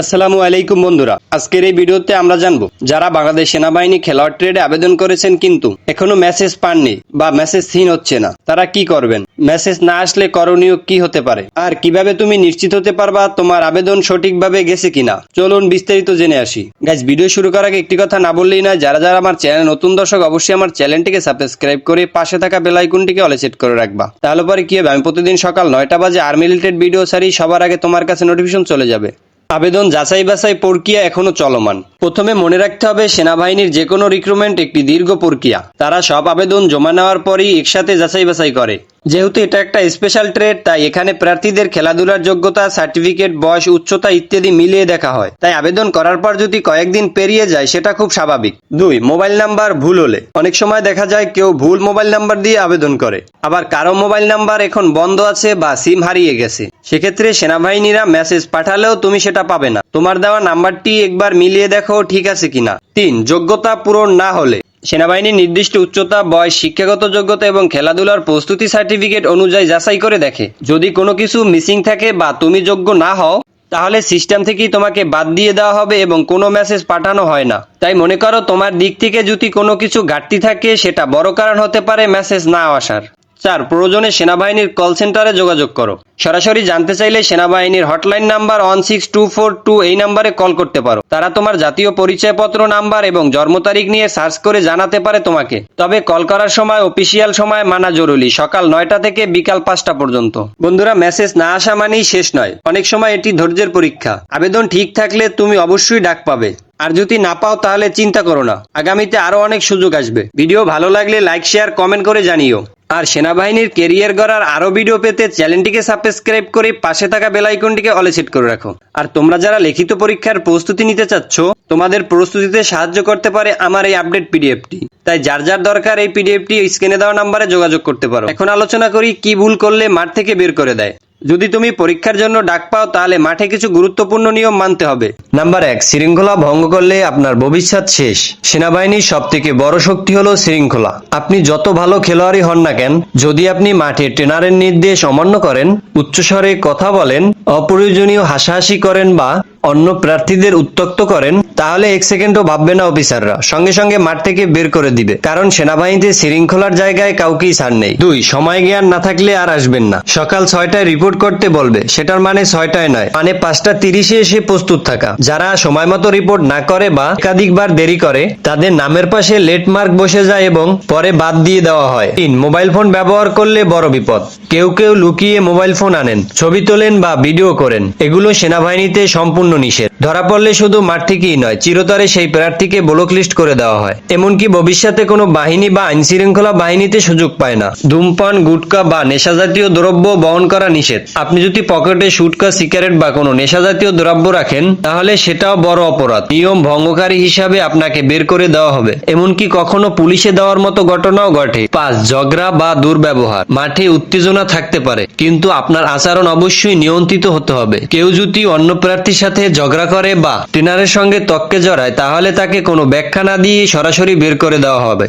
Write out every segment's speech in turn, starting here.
আসসালামু আলাইকুম বন্ধুরা। আজকের এই ভিডিওতে আমরা জানব, যারা বাংলাদেশ সেনাবাহিনী খেলোয়াড় ট্রেডে আবেদন করেছেন কিন্তু এখনও মেসেজ পাননি বা মেসেজ সিন হচ্ছে না, তারা কি করবেন? মেসেজ না আসলে করণীয় কি হতে পারে? আর কীভাবে তুমি নিশ্চিত হতে পারবা তোমার আবেদন সঠিকভাবে গেছে কিনা? চলুন বিস্তারিত জেনে আসি। গাইজ ভিডিও শুরু করার আগে একটি কথা না বললেই না যারা যারা আমার চ্যানেল নতুন দর্শক, অবশ্যই আমার চ্যানেলটিকে সাবস্ক্রাইব করে পাশে থাকা বেল আইকনটিকে অলে সেট করে রাখবা। তাহলে পরে কি হবে? আমি প্রতিদিন সকাল নয়টা বাজে আর্মি রিলেটেড ভিডিও সারি সবার আগে তোমার কাছে নোটিফিকেশন চলে যাবে। আবেদন যাচাই বাছাই প্রক্রিয়া এখনও চলমান। প্রথমে মনে রাখতে হবে, সেনাবাহিনীর যে কোনো রিক্রুটমেন্ট একটি দীর্ঘ প্রক্রিয়া। তারা সব আবেদন জমা নেওয়ার পরই একসাথে যাচাই বাছাই করে। যেহেতু এটা একটা স্পেশাল ট্রেড তাই এখানে প্রার্থীদের খেলাধুলার যোগ্যতা সার্টিফিকেট বয়স, উচ্চতা ইত্যাদি মিলিয়ে দেখা হয়। তাই আবেদন করার পর যদি কয়েকদিন পেরিয়ে যায়, সেটা খুব স্বাভাবিক। দুই, মোবাইল নাম্বার ভুল হলে। অনেক সময় দেখা যায় কেউ ভুল মোবাইল নাম্বার দিয়ে আবেদন করে। আবার কারও মোবাইল নাম্বার এখন বন্ধ আছে বা সিম হারিয়ে গেছে। সেক্ষেত্রে সেনাবাহিনীরা মেসেজ পাঠালেও তুমি সেটা পাবে না। তোমার দেওয়া নাম্বারটি একবার মিলিয়ে দেখো ঠিক আছে কিনা। তিন, যোগ্যতা পূরণ না হলে। সেনাবাহিনীর নির্দিষ্ট উচ্চতা, বয়স, শিক্ষাগত যোগ্যতা এবং খেলাধুলার প্রস্তুতি সার্টিফিকেট অনুযায়ী যাচাই করে দেখে। যদি কোনো কিছু মিসিং থাকে বা তুমি যোগ্য না হও, তাহলে সিস্টেম থেকেই তোমাকে বাদ দিয়ে দেওয়া হবে এবং কোনো মেসেজ পাঠানো হয় না। তাই মনে করো তোমার দিক থেকে যদি কোনো কিছু ঘাটতি থাকে, সেটা বড় কারণ হতে পারে মেসেজ না আসার। চার প্রয়োজনে সেনাবাহিনীর কল সেন্টারে যোগাযোগ করো। সরাসরি জানতে চাইলে সেনাবাহিনীর hotline number one six two four two এই নাম্বারে কল করতে পারো। তারা তোমার জাতীয় পরিচয়পত্র নাম্বার এবং জন্ম তারিখ নিয়ে সার্চ করে জানাতে পারে তোমাকে। তবে কল করার সময় অফিসিয়াল সময় মানা জরুরি, সকাল নয়টা থেকে বিকাল পাঁচটা পর্যন্ত। বন্ধুরা মেসেজ না আসা মানেই শেষ নয়। অনেক সময় এটি ধৈর্যের পরীক্ষা। আবেদন ঠিক থাকলে তুমি অবশ্যই ডাক পাবে। আর যদি না পাও তাহলে চিন্তা করো না। আগামীতে আরও অনেক সুযোগ আসবে। ভিডিও ভালো লাগলে লাইক, শেয়ার, কমেন্ট করে জানিও। আর সেনাবাহিনীর কেরিয়ার গড়ার আরও ভিডিও পেতে চ্যানেলটিকে সাবস্ক্রাইব করে পাশে থাকা বেল আইকনটিকে অলে সেট করে রাখো। আর তোমরা যারা লিখিত পরীক্ষার প্রস্তুতি নিতে চাচ্ছ, তোমাদের প্রস্তুতিতে সাহায্য করতে পারে আমার এই আপডেট পিডিএফটি। তাই যার যার দরকার এই পিডিএফটি স্ক্রিনে দেওয়া নাম্বারে যোগাযোগ করতে পারো। এখন আলোচনা করি কি ভুল করলে মাঠ থেকে বের করে দেয়। যদি তুমি পরীক্ষার জন্য ডাক পাও, তাহলে মাঠে কিছু গুরুত্বপূর্ণ নিয়ম মানতে হবে। নাম্বার এক, শৃঙ্খলা ভঙ্গ করলে আপনার ভবিষ্যৎ শেষ। সেনাবাহিনীর সব থেকে বড় শক্তি হলো শৃঙ্খলা। আপনি যত ভালো খেলোয়াড়ই হন না কেন, যদি আপনি মাঠে ট্রেনারের নির্দেশ অমান্য করেন, উচ্চস্বরে কথা বলেন, অপ্রয়োজনীয় হাসাহাসি করেন বা অন্য প্রার্থীদের উত্তক্ত করেন, তাহলে এক সেকেন্ডও ভাববে না অফিসাররা। সঙ্গে সঙ্গে মাঠ থেকে বের করে দিবে। কারণ সেনাবাহিনীতে শৃঙ্খলার জায়গায় কাউকেই ছাড় নেই। দুই, সময় জ্ঞান না থাকলে আর আসবেন না। সকাল ছয়টায় রিপোর্ট করতে বলবে, সেটার মানে ছয়টায় নয়। মানে পাঁচটা তিরিশে এসে প্রস্তুত থাকা। যারা সময় মতো রিপোর্ট না করে বা একাধিকবার দেরি করে, তাদের নামের পাশে লেট মার্ক বসে যায় এবং পরে বাদ দিয়ে দেওয়া হয়। তিন, মোবাইল ফোন ব্যবহার করলে বড় বিপদ। কেউ কেউ লুকিয়ে মোবাইল ফোন আনেন, ছবি তোলেন বা ভিডিও করেন। এগুলো সেনাবাহিনীতে সম্পূর্ণ নিষেধ। ধরা পড়লে শুধু মাঠ থেকেই নয়, চিরতরে সেই প্রার্থীকে ব্লক লিস্ট করে দেওয়া হয়। এমনকি ভবিষ্যতে কোনো বাহিনী বা আইন শৃঙ্খলা বাহিনীতে সুযোগ পায় না। ধূমপান, গুটকা বা নেশাজাতীয় দ্রব্য বহন করা নিষেধ। আপনি যদি পকেটে সুটকা সিগারেট বা কোনো নেশা জাতীয় দ্রব্য রাখেন, তাহলে সেটাও বড় অপরাধ। নিয়ম ভঙ্গকারী হিসাবে আপনাকে বের করে দেওয়া হবে। এমনকি কখনো পুলিশে দেওয়ার মতো ঘটনাও ঘটে। পাঁচ, ঝগড়া বা দুর্ব্যবহার। মাঠে উত্তেজনা থাকতে পারে, কিন্তু আপনার আচরণ অবশ্যই নিয়ন্ত্রিত হতে হবে। কেউ যদি অন্য প্রার্থীর সাথে ঝগড়া করে বা ট্রেনারের সঙ্গে তককে জড়ায়, তাহলে তাকে কোনো ব্যাখ্যা না দিয়ে সরাসরি বের করে দেওয়া হবে।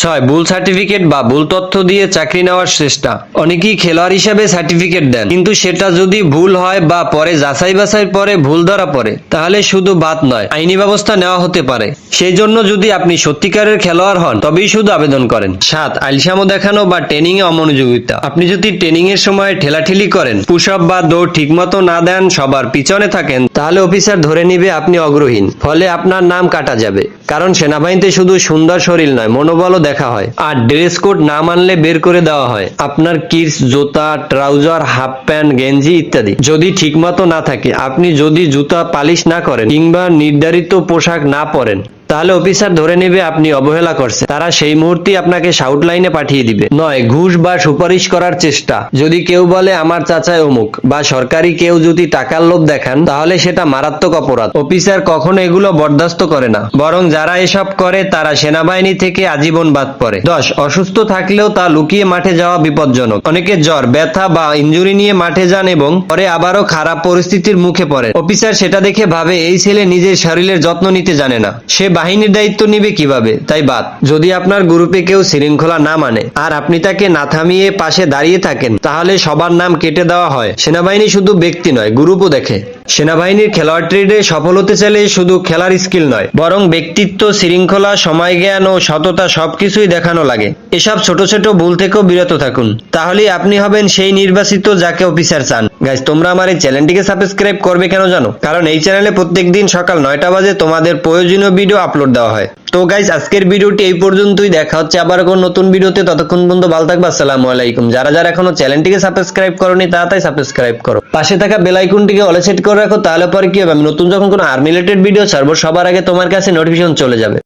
ছয়, ভুল সার্টিফিকেট বা ভুল তথ্য দিয়ে চাকরি নেওয়ার চেষ্টা। অনেকেই খেলোয়াড় হিসেবে সার্টিফিকেট দেন, কিন্তু সেটা যদি ভুল হয় বা পরে যাচাই বাছাই পরে ভুল ধরা পড়ে, তাহলে শুধু বাদ নয়, আইনি ব্যবস্থা নেওয়া হতে পারে। সেই জন্য যদি আপনি সত্যিকারের খেলোয়াড় হন, তবেই শুধু আবেদন করেন। সাত আলসামো দেখানো বা ট্রেনিং এ অমনোযোগিতা। আপনি যদি ট্রেনিং এর সময় ঠেলাঠেলি করেন পুশ আপ বা দৌড় ঠিকমতো না দেন, সবার পিছনে থাকেন তাহলে অফিসার ধরে নিবে আপনি অগ্রহীন, ফলে আপনার নাম কাটা যাবে। কারণ সেনাবাহিনীতে শুধু সুন্দর শরীর নয়, মনোবলও দেখা হয়। আর ড্রেস কোড না মানলে বের করে দেওয়া হয়। আপনার কিডস, জুতা, ট্রাউজার, হাফ প্যান্ট, গেঞ্জি ইত্যাদি যদি ঠিকমতো না থাকে, আপনি যদি জুতা পালিশ না করেন কিংবা নির্ধারিত পোশাক না পরেন তাহলে অফিসার ধরে নেবে আপনি অবহেলা করছেন। তারা সেই মুহূর্তে আপনাকে শাউট লাইনে পাঠিয়ে দিবে। নয়, ঘুষ বা সুপারিশ করার চেষ্টা। যদি কেউ বলে, আমার চাচায় অমুক বা সরকারি কেউ যদি টাকার লোভ দেখান, তাহলে সেটা মারাত্মক অপরাধ। অফিসার কখনো এগুলো বরদাস্ত করে না। বরং যারা এসব করে, তারা সেনাবাহিনী থেকে আজীবন বাদ পড়ে। দশ, অসুস্থ থাকলেও তা লুকিয়ে মাঠে যাওয়া বিপজ্জনক। অনেকে জ্বর, ব্যথা বা ইঞ্জুরি নিয়ে মাঠে যান এবং পরে আবারও খারাপ পরিস্থিতির মুখে পড়ে অফিসার সেটা দেখে ভাবে, এই ছেলে নিজের শরীরের যত্ন নিতে জানে না। সে বাহিনীর দায়িত্ব নিবে কীভাবে? তাই বাদ। যদি আপনার গ্রুপে কেউ শৃঙ্খলা না মানে আর আপনি তাকে না থামিয়ে পাশে দাঁড়িয়ে থাকেন, তাহলে সবার নাম কেটে দেওয়া হয়। সেনাবাহিনী শুধু ব্যক্তি নয়, গ্রুপও দেখে। সেনাবাহিনীর খেলোয়াড় ট্রেডে সফল হতে চাইলে শুধু খেলার স্কিল নয়, বরং ব্যক্তিত্ব, শৃঙ্খলা সময় জ্ঞান ও সততা সবকিছুই দেখানো লাগে। এসব ছোট ছোট ভুল থেকেও বিরত থাকুন। তাহলে আপনি হবেন সেই নির্বাচিত যাকে অফিসার চান। গাইজ তোমরা আমার এই চ্যানেলটিকে সাবস্ক্রাইব করবে কেন জানো? কারণ এই চ্যানেলে প্রত্যেকদিন সকাল নয়টা বাজে তোমাদের প্রয়োজনীয় ভিডিও আপলোড দেওয়া হয়। তো গাইজ আজকের ভিডিওটি এই পর্যন্তই। দেখা হচ্ছে আবার কোন নতুন ভিডিওতে। ততক্ষণ পর্যন্ত ভালো থাকবে, আসসালামু আলাইকুম। যারা যারা এখনও চ্যানেলটিকে সাবস্ক্রাইব করনি তাড়াতাড়ি সাবস্ক্রাইব করো। পাশে থাকা বেল আইকনটিকে অলে সেট করে রাখো, তাহলে পরে কি হবে? আমি নতুন যখন কোনো আর্মি রিলেটেড ভিডিও ছাড়বো, সবার আগে তোমার কাছে নোটিফিকেশন চলে যাবে।